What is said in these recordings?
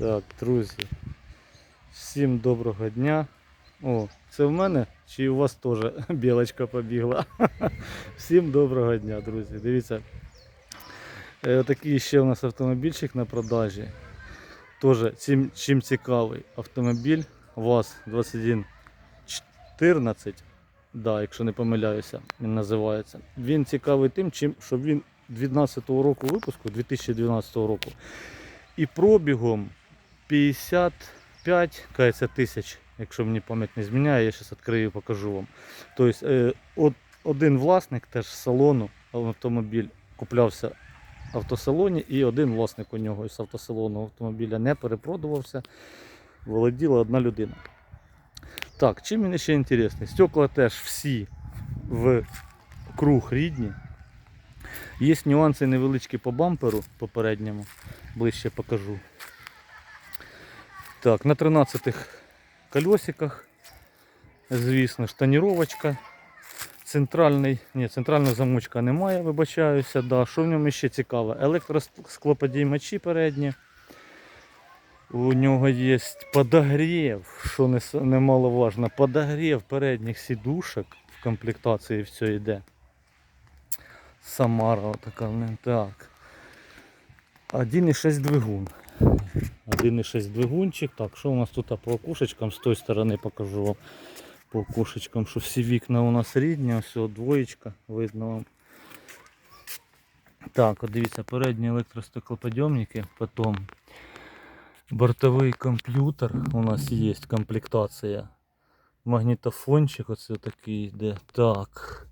Так, друзі. Всім доброго дня. О, це в мене чи у вас теж білочка побігла? Всім доброго дня, друзі. Дивіться. е, Отакий ще у нас автомобільчик на продажі. Тоже чим, чим цікавий автомобіль ВАЗ 2114. Да, якщо не помиляюся, він називається. Він цікавий тим, чим, що він 2012 року випуску, 2012 року. І пробігом 55 кажеться, тисяч, якщо мені пам'ять не зміняє, я зараз відкрию і покажу вам. Тобто е, один власник теж з салону автомобіль куплявся в автосалоні, і один власник у нього із автосалону автомобіля не перепродувався, володіла одна людина. Так, чим він ще інтересний? Стекла теж всі в круг рідні. Є нюанси невеличкі по бамперу попередньому, ближче покажу. Так, на 13 колесиках, звісно, ж, тоніровочка. Центральний, ні, центрального замочка немає, вибачаюся. Да. Що в ньому ще цікаве? Електросклоподіймачі передні. У нього є подогрів, що не немаловажно, подогрів передніх сідушок в комплектації все йде. Самара така, не так. 1,6 двигун. 1,6 двигунчик. Так, що у нас тут по окушечкам? З тої сторони покажу вам по окушечкам, що всі вікна у нас рідні, ось двоєчка, видно вам. Так, от дивіться, передні електростеклоподйомники, потім бортовий комп'ютер у нас є, комплектація. Магнітофончик оце такий йде. Так.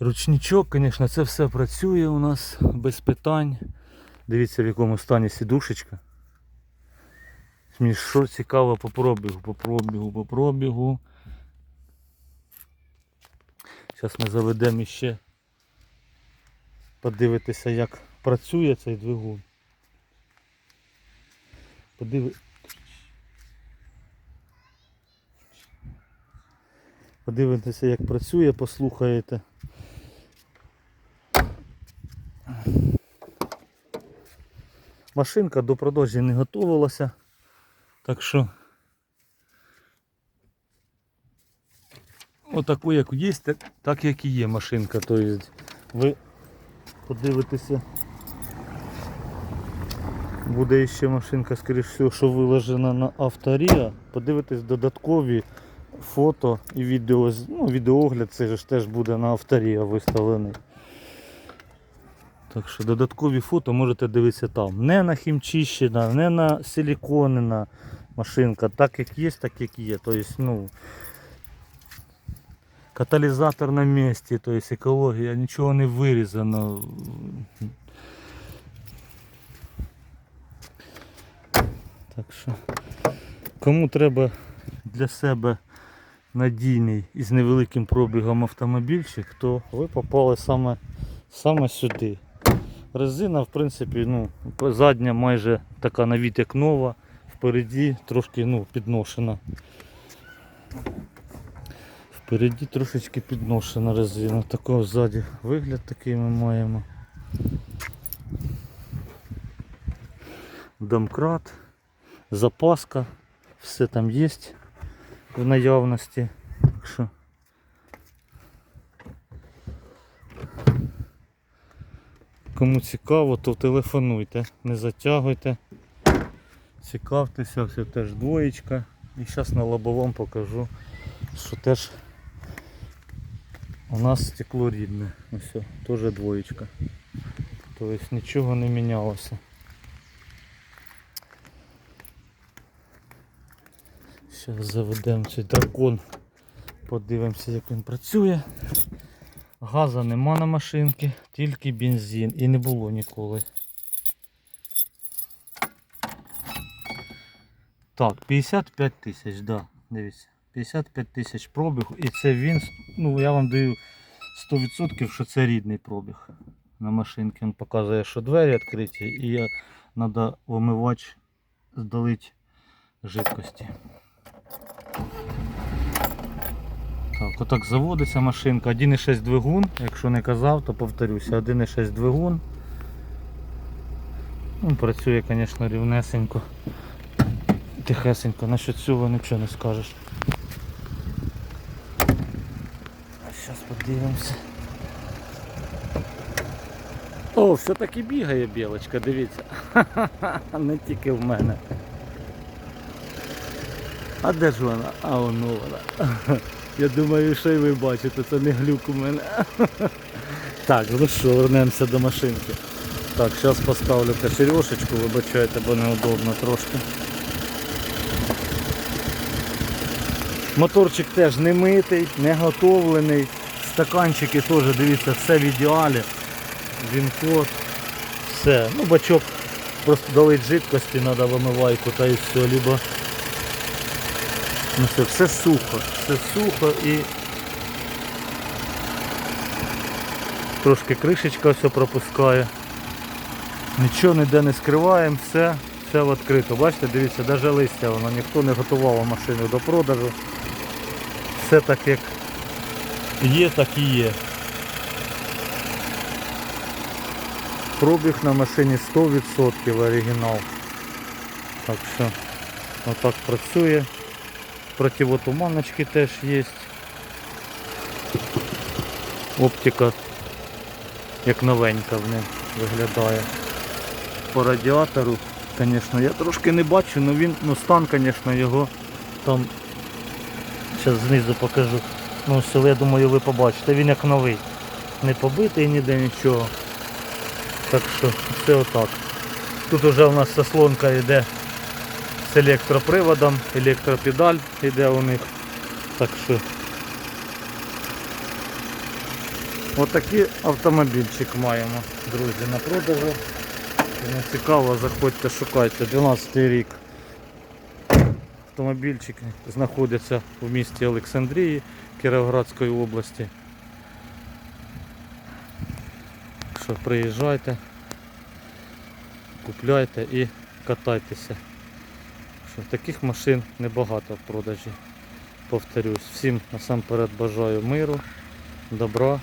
Ручничок, звісно, це все працює у нас без питань. Дивіться в якому стані сідушечка. Що цікаво по пробігу, по пробігу, по пробігу. Зараз ми заведемо іще подивитися, як працює цей двигун. Подиви... Подивитися, як працює, послухаєте. Машинка до продажі не готувалася. Так що отаку як є, так- як і є машинка. Тобто ви подивитеся. Буде ще машинка, скоріш всього, що виложена на авторія. Подивитись додаткові фото і відео, ну, відеоогляд це ж теж буде на авторія виставлений. Так що додаткові фото можете дивитися там. Не на хімчищена, не на силіконена машинка. Так як є, так як є. Тобто, ну, каталізатор на місці, тобто екологія, нічого не вирізано. Так що, кому треба для себе надійний і з невеликим пробігом автомобільчик, то ви попали саме, саме сюди. Резина, в принципі, ну, задня майже така на від як нова, впереді трошки ну, підношена. Впереді трошечки підношена резина. Такого ззаді вигляд такий ми маємо. Домкрат, запаска, все там є в наявності. Так що Кому цікаво, то телефонуйте, не затягуйте. Цікавтеся, все теж двоєчка. І зараз на лобовому покажу, що теж у нас стекло рідне. Ось, теж двоєчка. Тобто нічого не мінялося. Зараз заведемо цей дракон, подивимося як він працює. Газа нема на машинці, тільки бензин і не було ніколи. Так, 55 тисяч, да, дивіться. 55 тисяч пробігу і це він, ну я вам даю 100% що це рідний пробіг на машинці. Він показує, що двері відкриті і треба вимивач здалить жидкості. Так, отак заводиться машинка. 1,6 двигун, якщо не казав, то повторюся, 1,6 двигун. Ну, працює, звісно, рівнесенько. Тихесенько, насчет цього нічого не скажеш. Зараз подивимося. О, все-таки бігає білочка, дивіться. Не тільки в мене. А де ж вона? А воно вона. Я думаю, що і ви бачите, це не глюк у мене. Так, ну що, вернемося до машинки. Так, зараз поставлю кочерьошечку, вибачайте, бо неудобно трошки. Моторчик теж не митий, не готовлений. Стаканчики теж, дивіться, все в ідеалі. Він код. Все. Ну, бачок просто долить жидкості, треба вимивайку та і все, либо Ну все, все сухо, все сухо і трошки кришечка все пропускає. Нічого ніде не скриваємо, все, все відкрито. Бачите, дивіться, навіть листя воно, ніхто не готував машину до продажу. Все так як є, так і є. Пробіг на машині 100% оригінал. Так що отак працює. Противотуманочки теж є. Оптика як новенька в ним виглядає. По радіатору, звісно, я трошки не бачу, але він, ну стан, звісно, його там зараз знизу покажу. Ну все, я думаю, ви побачите. Він як новий. Не побитий ніде нічого. Так що все отак. Тут вже у нас заслонка йде з електроприводом, електропедаль йде у них. Так що отакий автомобільчик маємо, друзі, на продажу. Кому цікаво, заходьте, шукайте. 12 рік. Автомобільчик знаходиться в місті Олександрії Кіровоградської області. Що приїжджайте, купляйте і катайтеся. Що таких машин небагато в продажі. Повторюсь, всім насамперед бажаю миру, добра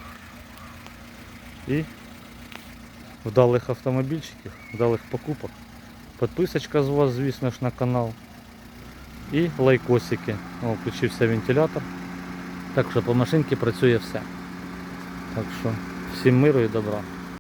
і вдалих автомобільчиків, вдалих покупок. Підписочка з вас, звісно ж, на канал. І лайкосики. О, включився вентилятор. Так що по машинці працює все. Так що всім миру і добра.